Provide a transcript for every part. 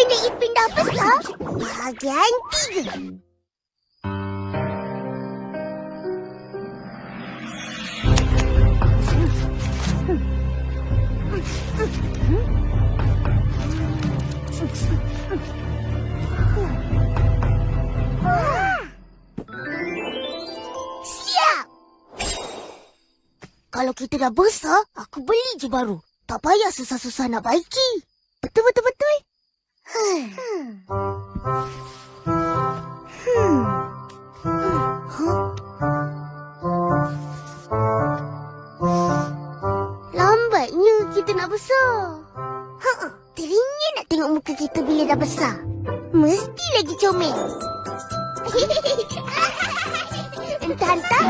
Upin dan Ipin dah besar. Bahagian tiga. Siap! Kalau kita dah besar, aku beli je baru. Tak payah susah-susah nak baiki. Betul, betul, betul. Lambatnya kita nak besar. Ha, teringin nak tengok muka kita bila dah besar. Mesti lagi comel. Entah-entah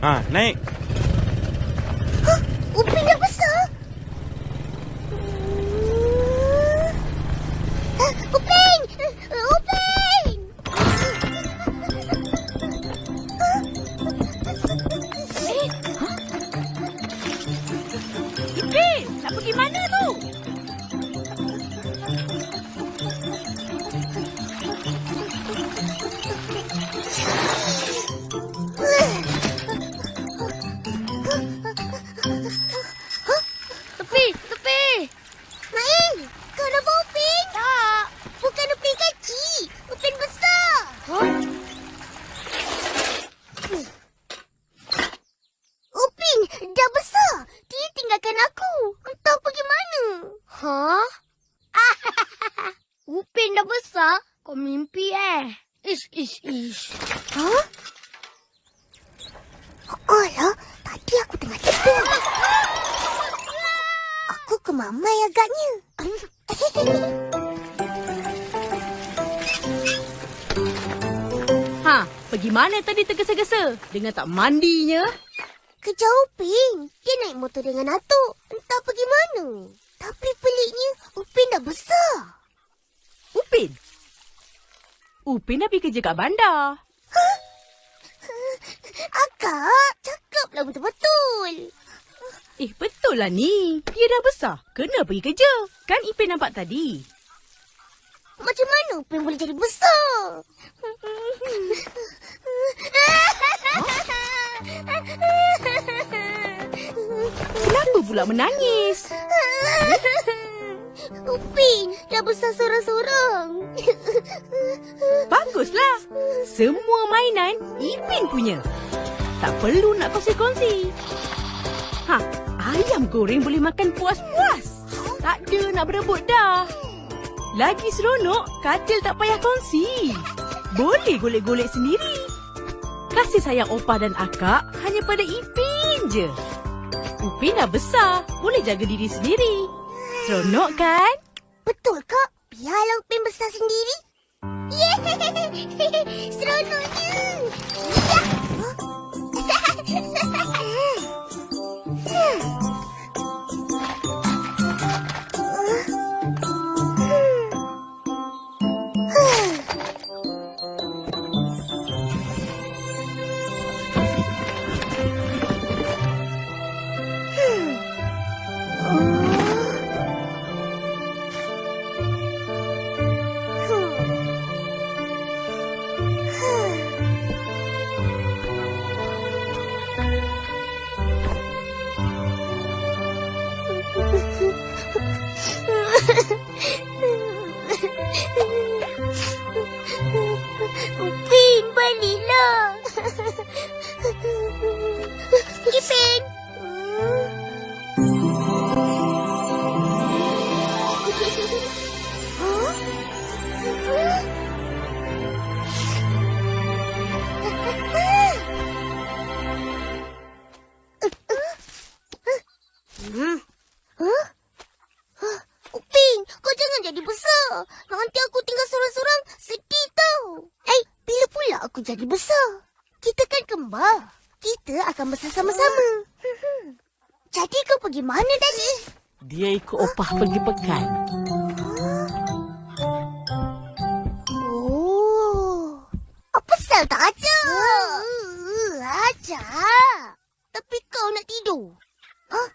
Ha, naik. Upin dah besar? Kau mimpi eh? Ish, ish, ish. Ha? Alah, tadi aku tengah tidur. Aku kemamai agaknya. Ha, pergi mana tadi tergesa-gesa? Dengan tak mandinya? Kejar Upin. Dia naik motor dengan Atuk. Entah pergi mana. Tapi peliknya, Upin dah besar. Upin? Upin dah pergi kerja kat bandar. Akak, cakaplah betul-betul. Eh, betul lah ni. Dia dah besar. Kena pergi kerja. Kan Ipin nampak tadi. Macam mana Upin boleh jadi besar? Kenapa pula menangis? Upin dah besar seorang-seorang. Baguslah. Semua mainan Ipin punya. Tak perlu nak kongsi-kongsi. Ha, ayam goreng boleh makan puas-puas. Tak ada nak berebut dah. Lagi seronok, katil tak payah kongsi. Boleh golek-golek sendiri. Kasih sayang opah dan akak hanya pada Ipin je. Upin dah besar, boleh jaga diri sendiri. Seronok kan? Betul kak? Biarlah Upin besar sendiri. Yeay! Seronoknya! Nanti aku tinggal seorang-seorang sedih tau. Eh, bila pula aku jadi besar? Kita kan kembar. Kita akan besar sama-sama. Jadi kau pergi mana tadi? Dia ikut opah pergi pekan. Oh. Apa sel tak ada? Uh, aja. Tapi kau nak tidur. Hah?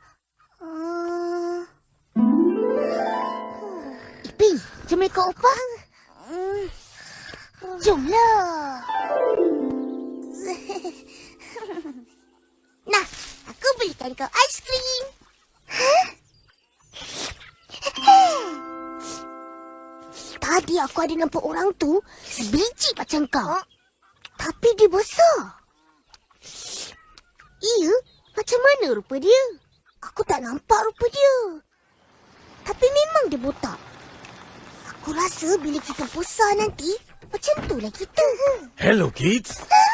Uh. Jom ikut opah. Jomlah. Nah, aku belikan kau aiskrim. Tadi aku ada nampak orang tu sebiji macam kau. Tapi dia besar. Iya, macam mana rupa dia? Aku tak nampak rupa dia. Tapi memang dia botak. Aku rasa bila kita besar nanti, macam tu lah kita. Hello, kids. Ah,